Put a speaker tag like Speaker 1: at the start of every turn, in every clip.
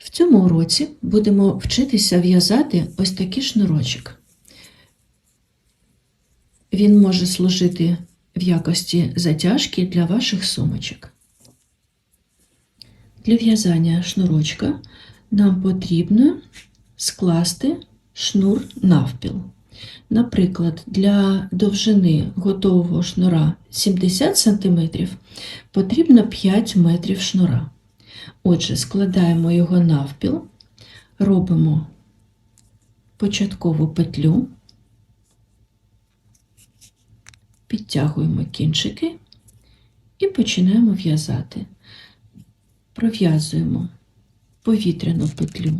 Speaker 1: В цьому уроці будемо вчитися в'язати ось такий шнурочок. Він може служити в якості затяжки для ваших сумочок. Для в'язання шнурочка нам потрібно скласти шнур навпіл. Наприклад, для довжини готового шнура 70 см потрібно 5 метрів шнура. Отже, складаємо його навпіл, робимо початкову петлю, підтягуємо кінчики і починаємо в'язати. Пров'язуємо повітряну петлю,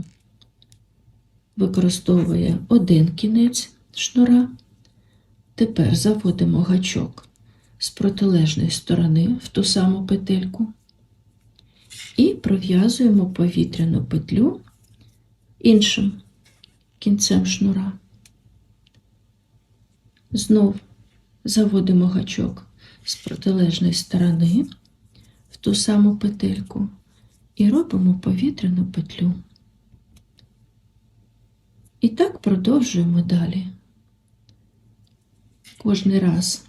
Speaker 1: використовує один кінець шнура. Тепер заводимо гачок з протилежної сторони в ту саму петельку і пров'язуємо повітряну петлю іншим кінцем шнура. Знов заводимо гачок з протилежної сторони в ту саму петельку і робимо повітряну петлю. І так продовжуємо далі. Кожний раз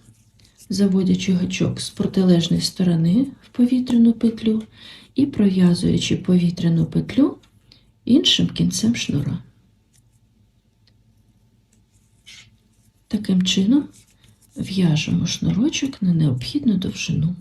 Speaker 1: заводячи гачок з протилежної сторони в повітряну петлю і пров'язуючи повітряну петлю іншим кінцем шнура. Таким чином в'яжемо шнурочок на необхідну довжину.